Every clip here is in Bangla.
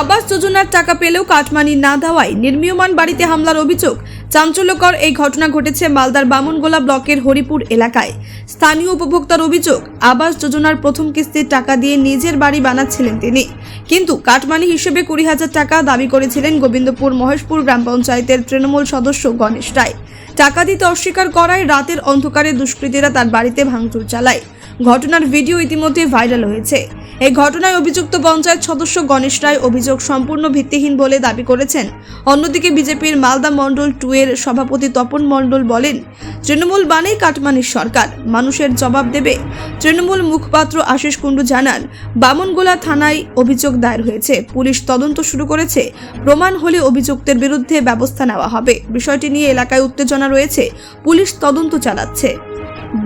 আবাস যোজনার টাকা পেলেও কাটমানি না দেওয়ায় নির্মীয়মান বাড়িতে হামলার অভিযোগ। চাঞ্চল্যকর এই ঘটনা ঘটেছে মালদার বামনগোলা ব্লকের হরিপুর এলাকায়। স্থানীয় উপভোক্তার অভিযোগ, আবাস যোজনার প্রথম কিস্তির টাকা দিয়ে নিজের বাড়ি বানাচ্ছিলেন তিনি। কিন্তু কাটমানি হিসেবে কুড়ি হাজার টাকা দাবি করেছিলেন গোবিন্দপুর মহেশপুর গ্রাম পঞ্চায়েতের তৃণমূল সদস্য গণেশ রায়। টাকা দিতে অস্বীকার করায় রাতের অন্ধকারে দুষ্কৃতীরা তার বাড়িতে ভাঙচুর চালায়। ঘটনার ভিডিও ইতিমধ্যে ভাইরাল হয়েছে। এই ঘটনায় অভিযুক্ত পঞ্চায়েত সদস্য গণেশ রায় অভিযোগ সম্পূর্ণ ভিত্তিহীন বলে দাবি করেছেন। অন্যদিকে বিজেপির মালদা মণ্ডল টু এর সভাপতি তপন মণ্ডল বলেন, তৃণমূল বানেই কাটমানির সরকার, মানুষের জবাব দেবে। তৃণমূল মুখপাত্র আশিস কুণ্ডু জানান, বামনগোলা থানায় অভিযোগ দায়ের হয়েছে। পুলিশ তদন্ত শুরু করেছে। প্রমাণ হলে অভিযুক্তের বিরুদ্ধে ব্যবস্থা নেওয়া হবে। বিষয়টি নিয়ে এলাকায় উত্তেজনা রয়েছে। পুলিশ তদন্ত চালাচ্ছে।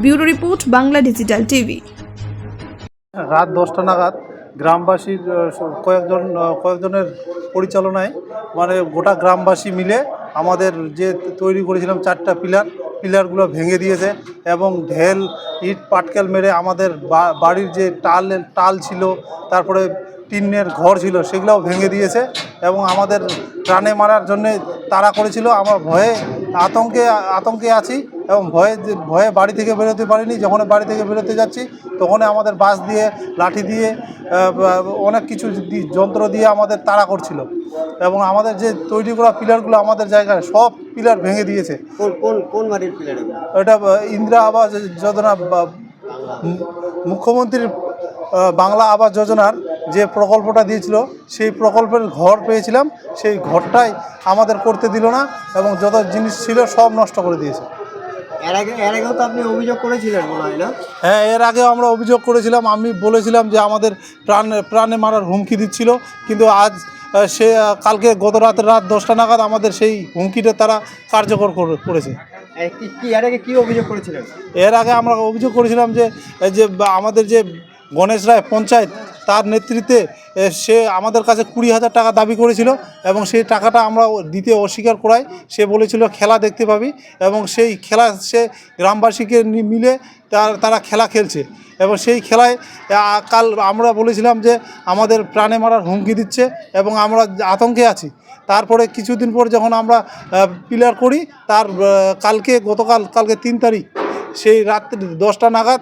Bureau report Bangla digital TV. রাত দশটা নাগাদ গ্রামবাসীর কয়েকজন কয়েকজনের পরিচালনায় মানে গোটা গ্রামবাসী মিলে আমাদের যে তৈরি করেছিলাম চারটা পিলার, পিলারগুলো ভেঙে দিয়েছে এবং ঢেল, ইট, পাটকেল মেরে আমাদের বাড়ির যে টাল টাল ছিল, তারপরে টিনের ঘর ছিল, সেগুলোও ভেঙে দিয়েছে এবং আমাদের প্রাণে মারার জন্যে তাড়া করেছিল। আমরা ভয়ে আতঙ্কে আতঙ্কে আছি। এবং ভয়ে যে- ভয়ে বাড়ি থেকে বেরোতে পারিনি যখন বাড়ি থেকে বেরোতে যাচ্ছি তখন আমাদের বাস দিয়ে লাঠি দিয়ে অনেক কিছু যন্ত্র দিয়ে আমাদের তাড়া করছিল। এবং আমাদের যে তৈরি করা পিলারগুলো আমাদের জায়গায় সব পিলার ভেঙে দিয়েছে। কোন কোন কোন বাড়ির প্ল্যান এটা ইন্দিরা আবাস যোজনা মুখ্যমন্ত্রীর বাংলা আবাস যোজনার যে প্রকল্পটা দিয়েছিল সেই প্রকল্পের ঘর পেয়েছিলাম। সেই ঘরটাই আমাদের করতে দিল না এবং যত জিনিস ছিল সব নষ্ট করে দিয়েছে। এর আগে এর আগেও তো আপনি অভিযোগ করেছিলেন মনে হয় না? হ্যাঁ এর আগে আমরা অভিযোগ করেছিলাম। আমি বলেছিলাম যে আমাদের প্রাণ প্রাণে মারার হুমকি দিচ্ছিল। কিন্তু আজ সে কালকে গত রাতে রাত দশটা নাগাদ আমাদের সেই হুমকিটা তারা কার্যকর করে- করেছে। এর আগে কি অভিযোগ করেছিলেন? এর আগে আমরা অভিযোগ করেছিলাম যে যে আমাদের যে গণেশ রায় পঞ্চায়েত, তার নেতৃত্বে সে আমাদের কাছে কুড়ি হাজার টাকা দাবি করেছিল এবং সেই টাকাটা আমরা দিতে অস্বীকার করাই সে বলেছিল, খেলা দেখতে পাবি। এবং সেই খেলা, সে গ্রামবাসীকে মিলে তার, তারা খেলা খেলছে। এবং সেই খেলায় কাল আমরা বলেছিলাম যে, আমাদের প্রাণে মারার হুমকি দিচ্ছে এবং আমরা আতঙ্কে আছি। তারপরে কিছুদিন পর যখন আমরা পিলার করি, তার কালকে, গতকাল, কালকে তিন তারিখ সেই রাত্রি দশটা নাগাদ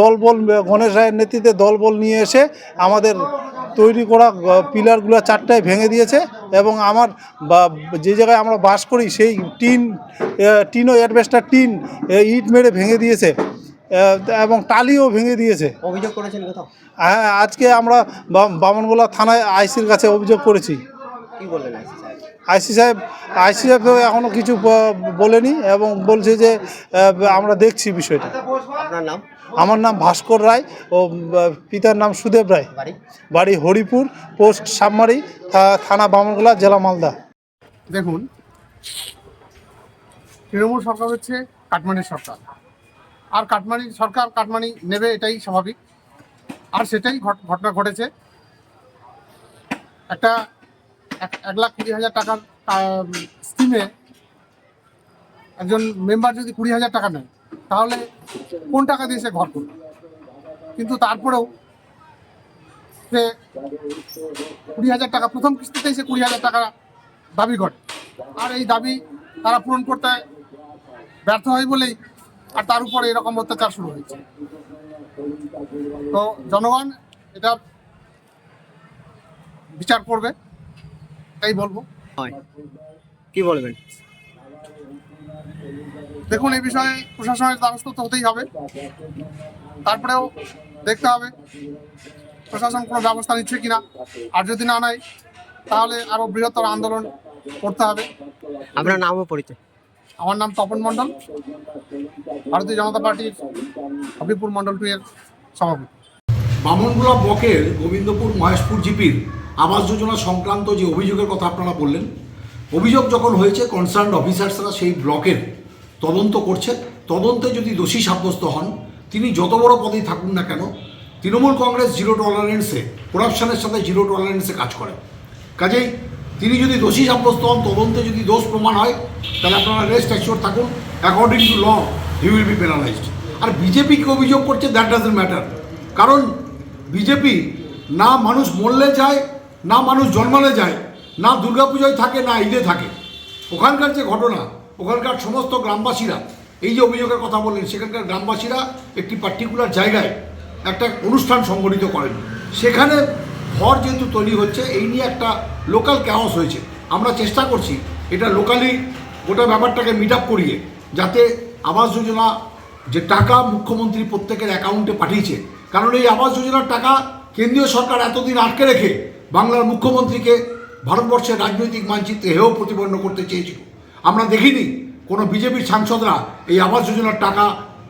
দলবল গণেশ রায়ের নেতৃত্বে দলবল নিয়ে এসে আমাদের তৈরি করা পিলারগুলো চারটায় ভেঙে দিয়েছে এবং আমার বা যে জায়গায় আমরা বাস করি সেই টিন টিনও অ্যাডভেস্টার টিন ইট মেরে ভেঙে দিয়েছে এবং টালিও ভেঙে দিয়েছে। অভিযোগ করেছেন কোথাও? হ্যাঁ আজকে আমরা বামনগোলা থানায় আইসির কাছে অভিযোগ করেছি। কি বললেন আইসি সাহেব আইসি সাহেব তো এখনও কিছু বলেনি এবং বলছে যে আমরা দেখছি বিষয়টা। আপনার নাম? আমার নাম ভাস্কর রায় ও পিতার নাম সুদেব রায়। বাড়ি? বাড়ি হরিপুর পোস্ট সাবমারি থানা বামনগোলা জেলা মালদা। দেখুন তৃণমূল সরকার হচ্ছে কাটমানির সরকার। আর কাটমানি সরকার কাটমানি নেবে এটাই স্বাভাবিক। আর সেটাই ঘটনা ঘটেছে। একটা এক লাখ কুড়ি হাজার টাকার স্কিমে একজন মেম্বার যদি কুড়ি হাজার টাকা নেয়, তাহলে কোন টাকা দিয়ে সে ঘর করবে? কিন্তু তারপরেও সে কুড়ি হাজার টাকা, প্রথম কিস্তিতেই সে কুড়ি হাজার টাকা দাবি করে। আর এই দাবি তারা পূরণ করতে ব্যর্থ হয় বলেই আর তার উপরে এরকম অত্যাচার শুরু হয়েছে। তো জনগণ এটা বিচার করবে। এটাই বলব। হয়। কি বলবেন? দেখুন এই বিষয়ে প্রশাসনের দ্বারস্থ তো হতেই হবে। তারপরেও দেখতে হবে প্রশাসন কোনো ব্যবস্থা নিচ্ছে কিনা। আর যদি না নেয় তাহলে আরও বৃহত্তর আন্দোলন করতে হবে। আপনার নামও পরিচয়। আমার নাম তপন মণ্ডল ভারতীয় জনতা পার্টির হবিপুর মণ্ডল টু এর সভাপতি। বামনগোলা ব্লকের গোবিন্দপুর মহেশপুর জিপির আবাস যোজনা সংক্রান্ত যে অভিযোগের কথা আপনারা বললেন, অভিযোগ যখন হয়েছে কনসার্ন অফিসার্সরা সেই ব্লকের তদন্ত করছে। তদন্তে যদি দোষী সাব্যস্ত হন, তিনি যত বড় পদেই থাকুন না কেন, তৃণমূল কংগ্রেস জিরো টলারেন্সে করাপশনের সাথে জিরো টলারেন্সে কাজ করে। কাজেই তিনি যদি দোষী সাব্যস্ত হন, তদন্তে যদি দোষ প্রমাণ হয়, তাহলে আপনারা রেস্ট অ্যাসিওর থাকুন according to law he will be penalized আর বিজেপিকে অভিযোগ করছে দ্যাট ডাজেন্ট ম্যাটার কারণ বিজেপি না মানুষ মরলে চায় না মানুষ জন্মালে যায়, না দুর্গাপূজায় থাকে, না ঈদে থাকে। ওখানকার যে ঘটনা, ওখানকার সমস্ত গ্রামবাসীরা, এই যে অভিযোগের কথা বললেন, সেখানকার গ্রামবাসীরা একটি পার্টিকুলার জায়গায় একটা অনুষ্ঠান সংগঠিত করেন। সেখানে ঘর যেহেতু তৈরি হচ্ছে, এই নিয়ে একটা লোকাল ক্যাওস হয়েছে। আমরা চেষ্টা করছি এটা লোকালি গোটা ব্যাপারটাকে মিট আপ করিয়ে, যাতে আবাস যোজনা যে টাকা মুখ্যমন্ত্রী প্রত্যেকের অ্যাকাউন্টে পাঠিয়েছে, কারণ এই আবাস যোজনার টাকা কেন্দ্রীয় সরকার এতদিন আটকে রেখে বাংলার মুখ্যমন্ত্রীকে ভারতবর্ষের রাজনৈতিক মানচিত্রে হেয় প্রতিপন্ন করতে চেয়েছিল। আমরা দেখিনি কোনো বিজেপির সাংসদরা এই আবাস যোজনার টাকা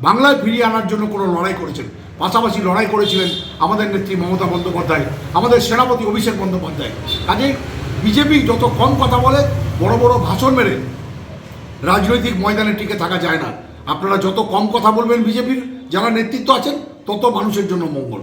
বাংলায় ফিরিয়ে আনার জন্য কোনো লড়াই করেছেন। পাশাপাশি লড়াই করেছিলেন আমাদের নেত্রী মমতা বন্দ্যোপাধ্যায়, আমাদের সেনাপতি অভিষেক বন্দ্যোপাধ্যায়। কাজে বিজেপি যত কম কথা বলে, বড় বড় ভাষণ মেরে রাজনৈতিক ময়দানে টিকে থাকা যায় না। আপনারা যত কম কথা বলবেন বিজেপির, যারা নেতৃত্ব আছেন, তত মানুষের জন্য মঙ্গল।